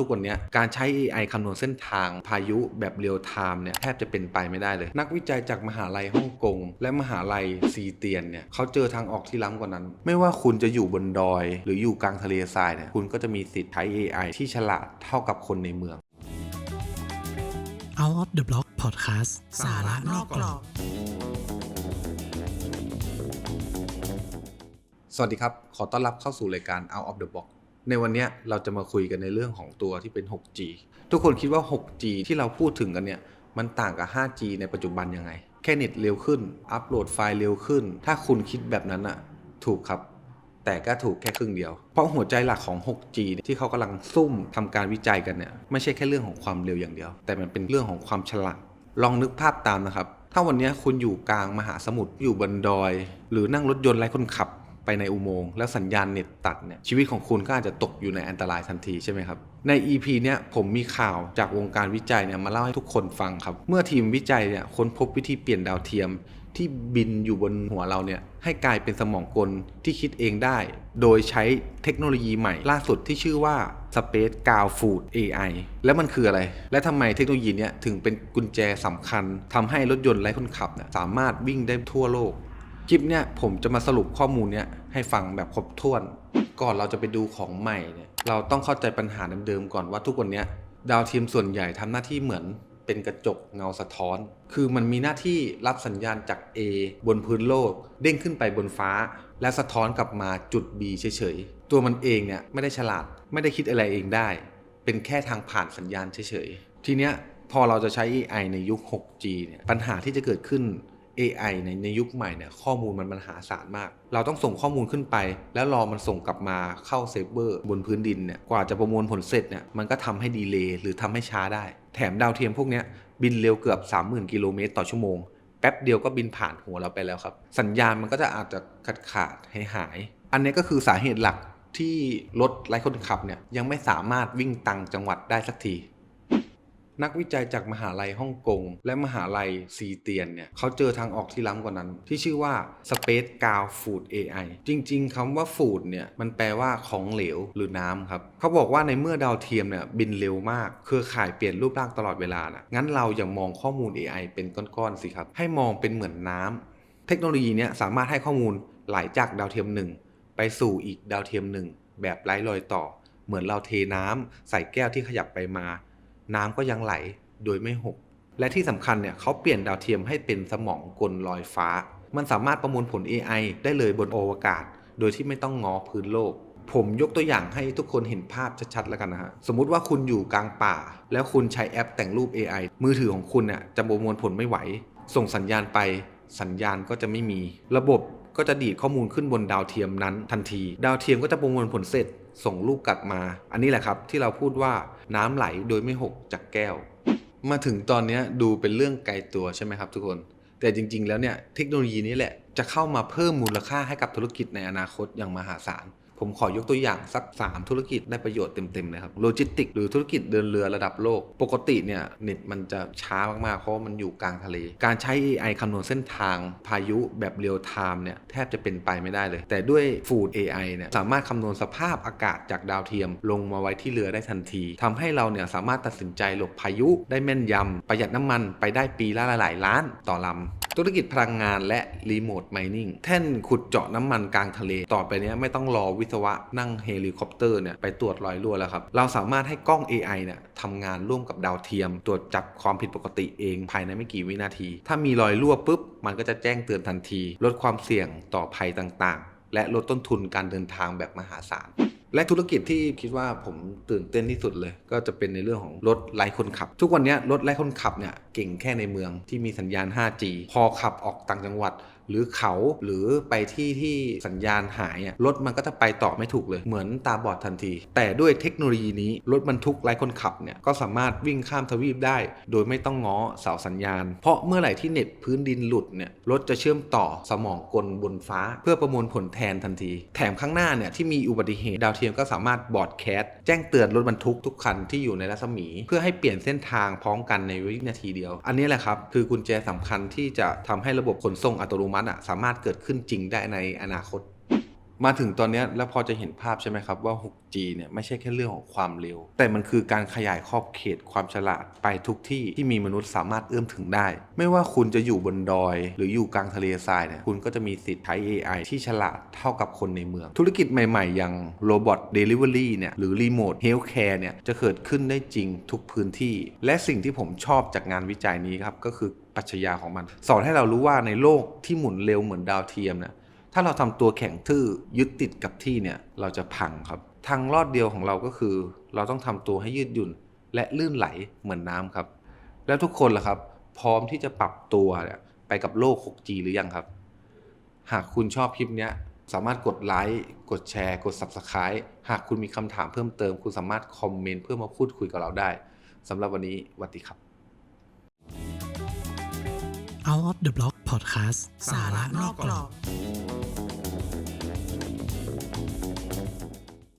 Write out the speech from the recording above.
ทุกวันเนี้ยการใช้ AI คำนวณเส้นทางพายุแบบเรียลไทม์เนี่ยแทบจะเป็นไปไม่ได้เลย นักวิจัยจากมหาลัยฮ่องกง และมหาลัยซีเตียนเนี่ยเขาเจอทางออกที่ล้ำกว่านั้น ไม่ว่าคุณจะอยู่บนดอย หรืออยู่กลางทะเลทรายเนี่ยคุณก็จะมีสิทธิ์ใช้ AI ที่ฉลาดเท่ากับคนในเมือง Out of the Block Podcast สาระนอกกรอบสวัสดีครับ ขอต้อนรับเข้าสู่รายการ Out of the Box ในวันนี้เราจะมาคุยกันในเรื่องของตัวที่เป็น 6G ทุกคนคิดว่า 6G ที่เราพูดถึงกันเนี่ย มันต่างกับ 5G ในปัจจุบันยังไง แค่เน็ตเร็วขึ้น อัปโหลดไฟล์เร็วขึ้น ถ้าคุณคิดแบบนั้นอะถูกครับ แต่ก็ถูกแค่ครึ่งเดียว เพราะหัวใจหลักของ 6G ที่เขากำลังซุ่มทำการวิจัยกันเนี่ย ไม่ใช่แค่เรื่องของความเร็วอย่างเดียว แต่มันเป็นเรื่องของความฉลาด ลองนึกภาพตามนะครับ ถ้าวันนี้คุณอยู่กลางมหาสมุทร อยู่บนดอย หรือนั่งรถยนต์ไร้คนขับ ไปในอุโมงค์แล้วสัญญาณเน็ตตัดเนี่ยชีวิตของคุณก็อาจจะตกอยู่ในอันตรายทันทีใช่ไหมครับ ใน EP เนี่ยผมมีข่าวจากวงการวิจัยเนี่ยมาเล่าให้ทุกคนฟังครับ เมื่อทีมวิจัยเนี่ยค้นพบวิธีเปลี่ยนดาวเทียม ที่บินอยู่บนหัวเราเนี่ยให้กลายเป็นสมองกลที่คิดเองได้ โดยใช้เทคโนโลยีใหม่ล่าสุดที่ชื่อว่า Space g a l Food AI แล้วมันคืออะไร และทำไมเทคโนโลยีเนี้ยถึงเป็นกุญแจสำคัญทำให้รถยนต์ไร้คนขับเนี่ยสามารถวิ่งได้ทั่วโลก คลิปเนี่ยผมจะมาสรุปข้อมูลเนี่ยให้ฟังแบบครบถ้วน ก่อนเราจะไปดูของใหม่เนี่ยเราต้องเข้าใจปัญหาเดิมๆก่อนว่าทุกวันเนี้ยดาวเทียมส่วนใหญ่ทำหน้าที่เหมือนเป็นกระจกเงาสะท้อน คือมันมีหน้าที่รับสัญญาณจาก A บนพื้นโลก เด้งขึ้นไปบนฟ้า และสะท้อนกลับมาจุด B เฉยๆ ตัวมันเองเนี่ยไม่ได้ฉลาด ไม่ได้คิดอะไรเองได้ เป็นแค่ทางผ่านสัญญาณเฉยๆ ทีเนี้ยพอเราจะใช้ AI ในยุค 6G เนี่ย ปัญหาที่จะเกิดขึ้น AI ในในยุคใหม่เนี่ยข้อมูลมันมหาศาลมาก เราต้องส่งข้อมูลขึ้นไป แล้วรอมันส่งกลับมาเข้าเซิร์ฟเวอร์บนพื้นดินเนี่ยกว่าจะประมวลผลเสร็จเนี่ยมันก็ทำให้ดีเลย์หรือทำให้ช้าได้ แถมดาวเทียมพวกเนี้ยบินเร็วเกือบ 30,000 กิโลเมตรต่อชั่วโมง แป๊บเดียวก็บินผ่านหัวเราไปแล้วครับ สัญญาณมันก็จะอาจจะขาดขาดหายหาย อันนี้ก็คือสาเหตุหลักที่รถไร้คนขับเนี่ยยังไม่สามารถวิ่งตังจังหวัดได้สักที นักวิจัยจากมหาลัยฮ่องกงและมหาลัยซีเตียนเนี่ยเขาเจอทางออกที่ล้ำกว่านั้น ที่ชื่อว่า Space g a l Food AI จริง ๆคำว่า food เนี่ยมันแปลว่าของเหลวหรือน้ำครับ เขาบอกว่าในเมื่อดาวเทียมเนี่ยบินเร็วมาก เครือข่ายเปลี่ยนรูปร่างตลอดเวลานะงั้นเราอย่ามองข้อมูล AI เป็นก้อนๆสิครับ ให้มองเป็นเหมือนน้ำเทคโนโลยีเนี้ยสามารถให้ข้อมูลไหลจากดาวเทียมหนึ่งไปสู่อีกดาวเทียมหนึ่งแบบไร้รอยต่อ เหมือนเราเทน้ำใส่แก้วที่ขยับไปมา น้ำก็ยังไหลโดยไม่หก และที่สำคัญเนี่ยเขาเปลี่ยนดาวเทียมให้เป็นสมองกลลอยฟ้า มันสามารถประมวลผล AI ได้เลยบนอวกาศ โดยที่ไม่ต้องงอพื้นโลก ผมยกตัวอย่างให้ทุกคนเห็นภาพชัดๆแล้วกันนะฮะ สมมุติว่าคุณอยู่กลางป่า แล้วคุณใช้แอปแต่งรูป AI มือถือของคุณเนี่ยจะประมวลผลไม่ไหว ส่งสัญญาณไป สัญญาณก็จะไม่มี ระบบก็จะดีดข้อมูลขึ้นบนดาวเทียมนั้นทันที ดาวเทียมก็จะประมวลผลเสร็จส่งรูปกลับมา อันนี้แหละครับที่เราพูดว่า น้ำไหลโดยไม่หกจากแก้ว มาถึงตอนนี้ดูเป็นเรื่องไกลตัวใช่ไหมครับทุกคน แต่จริง ๆ แล้วเนี่ยเทคโนโลยีนี้แหละจะเข้ามาเพิ่มมูลค่าให้กับธุรกิจในอนาคตอย่างมหาศาล ผมขอยกตัวอย่างสัก 3 ธุรกิจได้ประโยชน์เต็มๆเลยครับโลจิสติกหรือธุรกิจเดินเรือระดับโลก ปกติเนี่ยเน็ตมันจะช้ามากๆ เพราะมันอยู่กลางทะเล การใช้ AI คำนวณเส้นทางพายุแบบเรียลไทม์เนี่ยแทบจะเป็นไปไม่ได้เลย แต่ด้วย Food AI เนี่ยสามารถคำนวณสภาพอากาศจากดาวเทียม ลงมาไว้ที่เรือได้ทันทีทำให้เราเนี่ยสามารถตัดสินใจหลบพายุได้แม่นยำประหยัดน้ำมันไปได้ปีละหลายล้านต่อลำ ธุรกิจพลังงานและรีโมทไมนิ่งแท่นขุดเจาะน้ำมันกลางทะเล ต่อไปนี้ไม่ต้องรอวิศวะนั่งเฮลิคอปเตอร์เนี่ยไปตรวจรอยรั่วแล้วครับ เราสามารถให้กล้อง AI เนี่ยทำงานร่วมกับดาวเทียม ตรวจจับความผิดปกติเองภายในไม่กี่วินาที ถ้ามีรอยรั่วปุ๊บ มันก็จะแจ้งเตือนทันที ลดความเสี่ยงต่อภัยต่างๆ และลดต้นทุนการเดินทางแบบมหาศาลและธุรกิจที่คิดว่าผมตื่นเต้นที่สุดเลย ก็จะเป็นในเรื่องของรถไร้คนขับ ทุกวันนี้รถไร้คนขับเนี่ย เก่งแค่ในเมืองที่มีสัญญาณ 5G พอขับออกต่างจังหวัด หรือเขาหรือไปที่ที่สัญญาณหายอะรถมันก็จะไปต่อไม่ถูกเลย เหมือนตาบอดทันที แต่ด้วยเทคโนโลยีนี้ รถบรรทุกไร้คนขับเนี่ยก็สามารถวิ่งข้ามทวีปได้ โดยไม่ต้องง้อเสาสัญญาณ เพราะเมื่อไหร่ที่เน็ตพื้นดินหลุดเนี่ยรถจะเชื่อมต่อสมองกลบนฟ้า เพื่อประมวลผลแทนทันที แถมข้างหน้าเนี่ยที่มีอุบัติเหตุดาวเทียมก็สามารถบอดแคสต์แจ้งเตือนรถบรรทุกทุกคันที่อยู่ในรัศมี เพื่อให้เปลี่ยนเส้นทางพร้อมกันในวินาทีเดียวอันนี้แหละครับ คือกุญแจสำคัญที่จะทำให้ระบบขนส่งอัตโนมัติสามารถเกิดขึ้นจริงได้ในอนาคต มาถึงตอนนี้แล้วพอจะเห็นภาพใช่ไหมครับว่า 6G เนี่ยไม่ใช่แค่เรื่องของความเร็ว แต่มันคือการขยายขอบเขตความฉลาดไปทุกที่ที่มีมนุษย์สามารถเอื้อมถึงได้ ไม่ว่าคุณจะอยู่บนดอย หรืออยู่กลางทะเลทรายเนี่ยคุณก็จะมีสิทธิ์ใช้ AI ที่ฉลาดเท่ากับคนในเมือง ธุรกิจใหม่ๆ อย่างโรบอทเดลิเวอรี่เนี่ยหรือรีโมทเฮลท์แคร์เนี่ยจะเกิดขึ้นได้จริงทุกพื้นที่ และสิ่งที่ผมชอบจากงานวิจัยนี้ครับก็คือปรัชญาของมัน สอนให้เรารู้ว่าในโลกที่หมุนเร็วเหมือนดาวเทียมเนี่ย ถ้าเราทำตัวแข็งทื่อยึดติดกับที่เนี่ยเราจะพังครับ ทางรอดเดียวของเราก็คือ เราต้องทำตัวให้ยืดหยุ่น และลื่นไหลเหมือนน้ำครับ แล้วทุกคนล่ะครับ พร้อมที่จะปรับตัวไปกับโลก 6G หรือยังครับ หากคุณชอบคลิปนี้สามารถกดไลค์กดแชร์กด Subscribe หากคุณมีคำถามเพิ่มเติม คุณสามารถคอมเมนต์เพื่อมาพูดคุยกับเราได้สำหรับวันนี้วัสดีครับ Out of the Block Podcast สาระนอกกรอบ